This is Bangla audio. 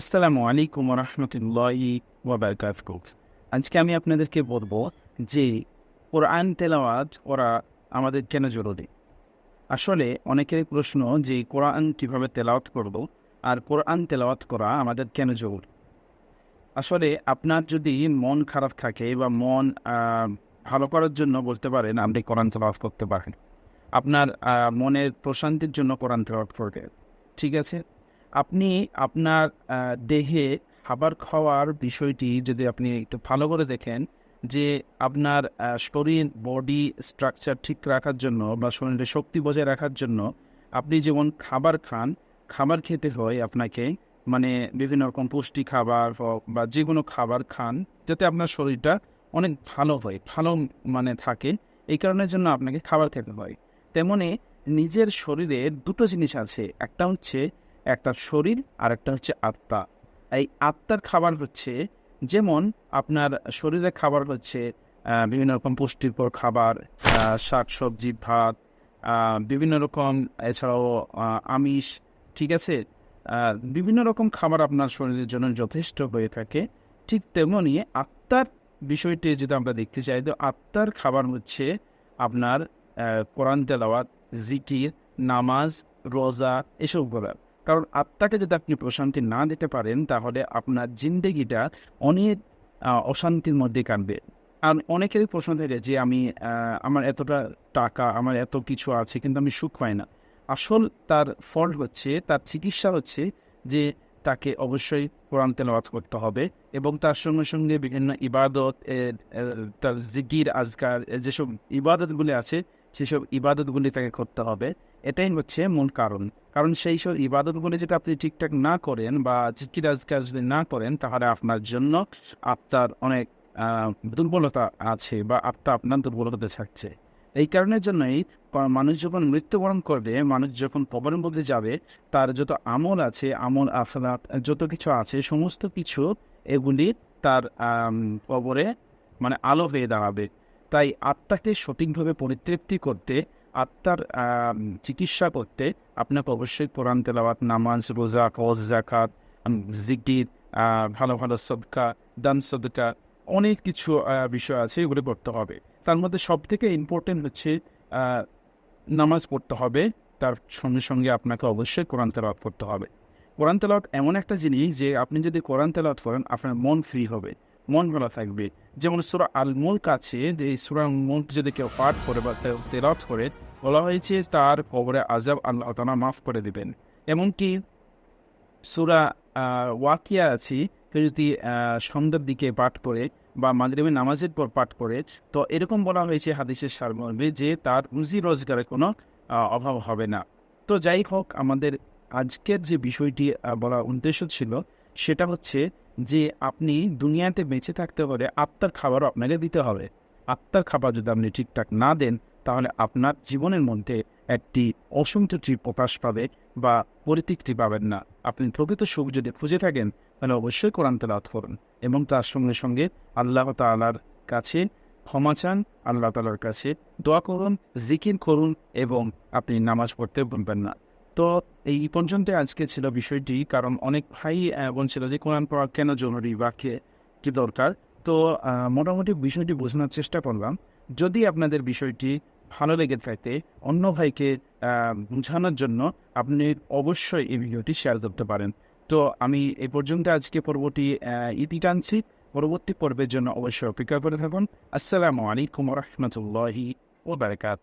আসসালামু আলাইকুম রহমতুল্লাহি ওয়াবারকাতুহ আজকে আমি আপনাদেরকে বলব যে কোরআন তেলাওয়াত ওরা আমাদের কেন জরুরি? আসলে অনেকের প্রশ্ন যে কোরআন কীভাবে তেলাওয়াত করব আর কোরআন তেলাওয়াত করা আমাদের কেন জরুরি? আসলে আপনার যদি মন খারাপ থাকে বা মন ভালো করার জন্য বলতে পারেন আপনি কোরআন তেলাওয়াত করতে পারেন। আপনার মনের প্রশান্তির জন্য কোরআন তেলাওয়াত করবেন। ঠিক আছে? আপনি আপনার দেহে খাবার খাওয়ার বিষয়টি যদি আপনি একটু ভালো করে দেখেন, যে আপনার শরীর বডি স্ট্রাকচার ঠিক রাখার জন্য বা শরীরে শক্তি বজায় রাখার জন্য আপনি যেমন খাবার খান, খাবার খেতে হয় আপনাকে মানে বিভিন্ন রকম পুষ্টি খাবার হোক বা যে কোনো খাবার খান, যাতে আপনার শরীরটা অনেক ভালো হয়, ভালো মানে থাকে, এই কারণের জন্য আপনাকে খাবার খেতে হয়। তেমনি নিজের শরীরে দুটো জিনিস আছে, একটা হচ্ছে একটা শরীর আর একটা হচ্ছে আত্মা। এই আত্মার খাবার হচ্ছে, যেমন আপনার শরীরের খাবার হচ্ছে বিভিন্ন রকম পুষ্টিকর খাবার শাক, সবজি, ভাত বিভিন্ন রকম, এছাড়াও আমিষ, ঠিক আছে? বিভিন্ন রকম খাবার আপনার শরীরের জন্য যথেষ্ট হয়ে থাকে। ঠিক তেমনি আত্মার বিষয়টি যদি আমরা দেখতে চাই, তো আত্মার খাবার হচ্ছে আপনার কোরআন তেলাওয়াত, জিকির, নামাজ, রোজা, এসব করার কারণ আত্মাকে যদি আপনি প্রশান্তি না দিতে পারেন, তাহলে আপনার জিন্দেগিটা অনেক অশান্তির মধ্যে কাটবে। আর অনেকেরই প্রশ্ন থাকে যে আমি আমার এতটা টাকা, আমার এত কিছু আছে, কিন্তু আমি সুখ পাই না। আসল তার ফল হচ্ছে, তার চিকিৎসা হচ্ছে যে তাকে অবশ্যই কোরআন তেলাওয়াত করতে হবে এবং তার সঙ্গে সঙ্গে বিভিন্ন ইবাদত তার জিকির, আজকার যেসব ইবাদতগুলি আছে সেসব ইবাদতগুলি তাকে করতে হবে। এটাই হচ্ছে মূল কারণ। কারণ সেই সব ইবাদতগুলি যদি আপনি ঠিকঠাক না করেন বা জিকির আজকার যদি না করেন, তাহলে আপনার জন্য আপনার অনেক দুর্বলতা আছে বা আত্মা আপনার দুর্বলতাতে থাকছে। এই কারণের জন্যই মানুষ যখন মৃত্যুবরণ করবে, মানুষ যখন কবরের মধ্যে যাবে, তার যত আমল আছে, আমল আফরাত যত কিছু আছে, সমস্ত কিছু এগুলি তার কবরে মানে আলো হয়ে দাঁড়াবে। তাই আত্মাকে সঠিকভাবে পরিতৃপ্তি করতে, আত্মার চিকিৎসা করতে আপনাকে অবশ্যই কোরআন তেলাওয়াত, নামাজ, রোজা কজ জাকাত জিকির ভালো ভালো সদকা, দান সদকা, অনেক কিছু বিষয় আছে এগুলো করতে হবে। তার মধ্যে সব থেকে ইম্পর্টেন্ট হচ্ছে নামাজ পড়তে হবে। তার সঙ্গে সঙ্গে আপনাকে অবশ্যই কোরআন তেলাওয়াত করতে হবে। কোরআন তেলাওয়াত এমন একটা জিনিস যে আপনি যদি কোরআন তেলাওয়াত করেন আপনার মন ফ্রি হবে। মন ভালো থাকবে। যেমন সুরা আল মুল্ক আছে, যে সুরা মুল্ক যদি কেউ পাঠ করে বা তেলাওয়াত করে, বলা হয়েছে তার কবরে আজাব আল্লাহ তালা মাফ করে দেবেন। এমনকি সুরা ওয়াকিয়া আছি, কেউ যদি সন্ধ্যার দিকে পাঠ করে বা মাগরিবে নামাজের পর পাঠ করে, তো এরকম বলা হয়েছে হাদিসের সারমর্মে যে তার রুজি রোজগারের কোনো অভাব হবে না। তো যাই হোক, আমাদের আজকের যে বিষয়টি বলার উদ্দেশ্য ছিল, সেটা হচ্ছে যে আপনি দুনিয়াতে বেঁচে থাকতে হলে আত্মার খাবারও আপনাকে দিতে হবে। আত্মার খাবার যদি আপনি ঠিকঠাক না দেন, তাহলে আপনার জীবনের মধ্যে একটি অসন্তোষী প্রকাশ পাবে বা পরিতৃপ্তি পাবেন না। আপনি প্রকৃত সুখ যদি খুঁজে থাকেন, তাহলে অবশ্যই কোরআন তেলাওয়াত করুন এবং তার সঙ্গে সঙ্গে আল্লাহ তাআলার কাছে ক্ষমা চান, আল্লাহ তাআলার কাছে দোয়া করুন, জিকির করুন এবং আপনি নামাজ পড়তে ভুলবেন না। তো এই পর্যন্ত আজকে ছিল বিষয়টি, কারণ অনেক ভাই বলছিল যে কোরআন পড়া কেন জরুরি বা কে দরকার? তো মোটামুটি বিষয়টি বোঝানোর চেষ্টা করলাম। যদি আপনাদের বিষয়টি ভালো লেগে থাকে অন্য ভাইকে বোঝানোর জন্য আপনি অবশ্যই এই ভিডিওটি শেয়ার করতে পারেন। তো আমি এই পর্যন্ত আজকে পর্বটি ইতি টানছি। পরবর্তী পর্বের জন্য অবশ্যই অপেক্ষা করে থাকুন। আসসালামু আলাইকুম রহমতুল্লাহি ও বারকাত